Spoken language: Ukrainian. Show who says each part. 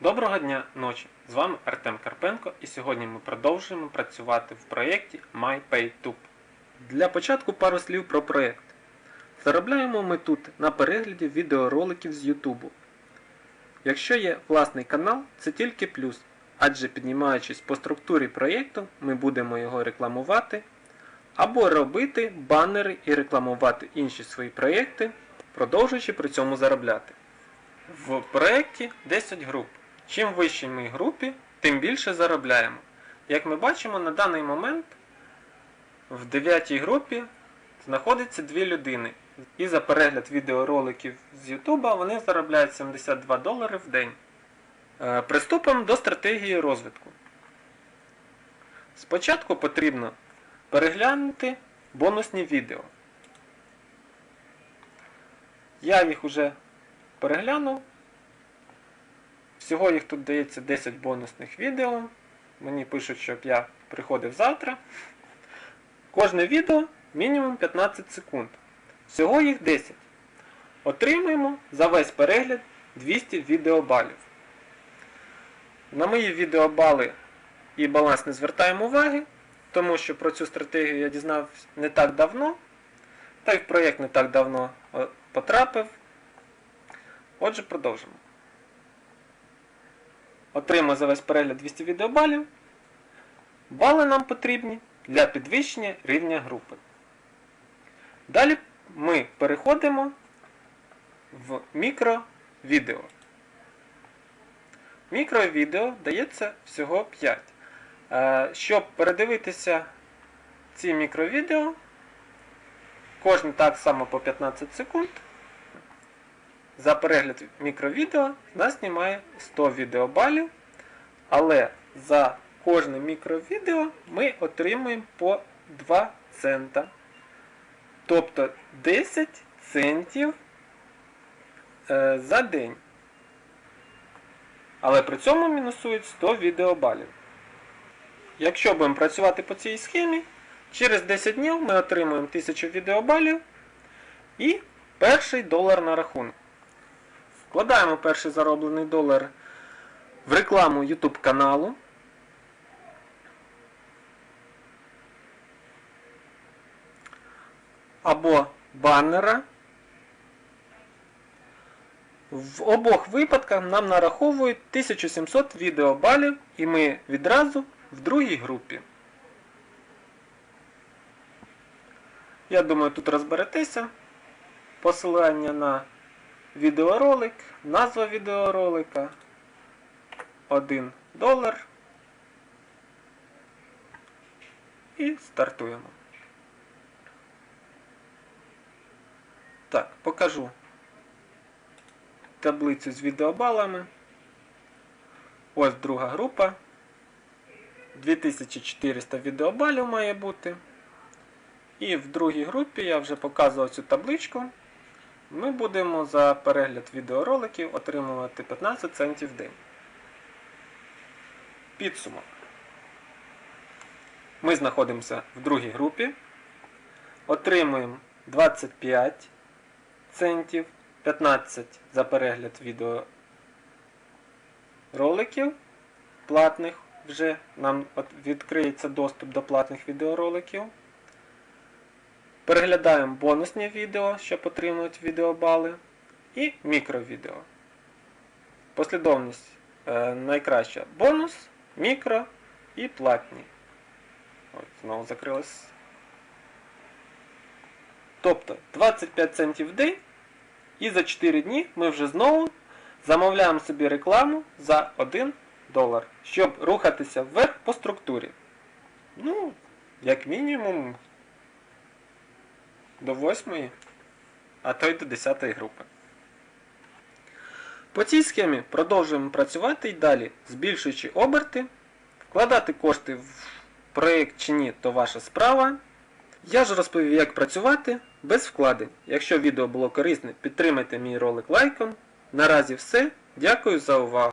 Speaker 1: Доброго дня ночі! З вами Артем Карпенко і сьогодні ми продовжуємо працювати в проєкті MyPayTube. Для початку пару слів про проєкт. Заробляємо ми тут на перегляді відеороликів з YouTube. Якщо є власний канал, це тільки плюс, адже піднімаючись по структурі проєкту, ми будемо його рекламувати або робити банери і рекламувати інші свої проєкти, продовжуючи при цьому заробляти. В проєкті 10 груп. Чим вищій ми групі, тим більше заробляємо. Як ми бачимо, на даний момент в 9 групі знаходиться дві людини. І за перегляд відеороликів з YouTube вони заробляють 72 долари в день. Е, Приступимо до стратегії розвитку. Спочатку потрібно переглянути бонусні відео. Я їх уже переглянув. Всього їх тут дається 10 бонусних відео. Мені пишуть, щоб я приходив завтра. Кожне відео мінімум 15 секунд. Всього їх 10. Отримуємо за весь перегляд 200 відеобалів. На мої відеобали і баланс не звертаємо уваги, тому що про цю стратегію я дізнався не так давно, та й в проєкт не так давно е, потрапив. Отже, продовжимо. Отримав за весь перегляд 200 відеобалів. Бали нам потрібні для підвищення рівня групи. Далі ми переходимо в мікровідео. Мікровідео дається всього 5. Е, Щоб передивитися ці мікровідео, кожне так само по 15 секунд. За перегляд мікровідео нас знімає 100 відеобалів, але за кожне мікровідео ми отримуємо по 2 цента. Тобто 10 центів е, за день. Але при цьому мінусують 100 відеобалів. Якщо будемо працювати по цій схемі, через 10 днів ми отримуємо 1000 відеобалів і перший долар на рахунок. Вкладаємо перший зароблений долар в рекламу YouTube каналу. Або баннера. В обох випадках нам нараховують 1700 відеобалів і ми відразу в другій групі. Я думаю, тут розберетеся. Посилання на відеоролик, назва відеоролика 1 долар. І стартуємо. Так, покажу таблицю з відеобалами. Ось друга група. 2400 відеобалів має бути. І в другій групі я вже показував цю табличку. Ми будемо за перегляд відеороликів отримувати 15 центів в день. Підсумок. Ми знаходимося в другій групі. Отримуємо 25 центів, 15 за перегляд відеороликів платних вже. Нам відкриється доступ до платних відеороликів. Переглядаємо бонусні відео, щоб отримувати відеобали. І мікровідео. Послідовність е, найкраща бонус, мікро і платні. Ось, знову закрилось. Тобто 25 центів в день. І за 4 дні ми вже знову замовляємо собі рекламу за 1 долар, щоб рухатися вверх по структурі. Ну, як мінімум до 8, а то й до 10 групи. По цій схемі продовжуємо працювати і далі, збільшуючи оберти, вкладати кошти в проєкт чи ні, то ваша справа. Я ж розповів, як працювати без вкладень. Якщо відео було корисне, підтримайте мій ролик лайком. Наразі все. Дякую за увагу.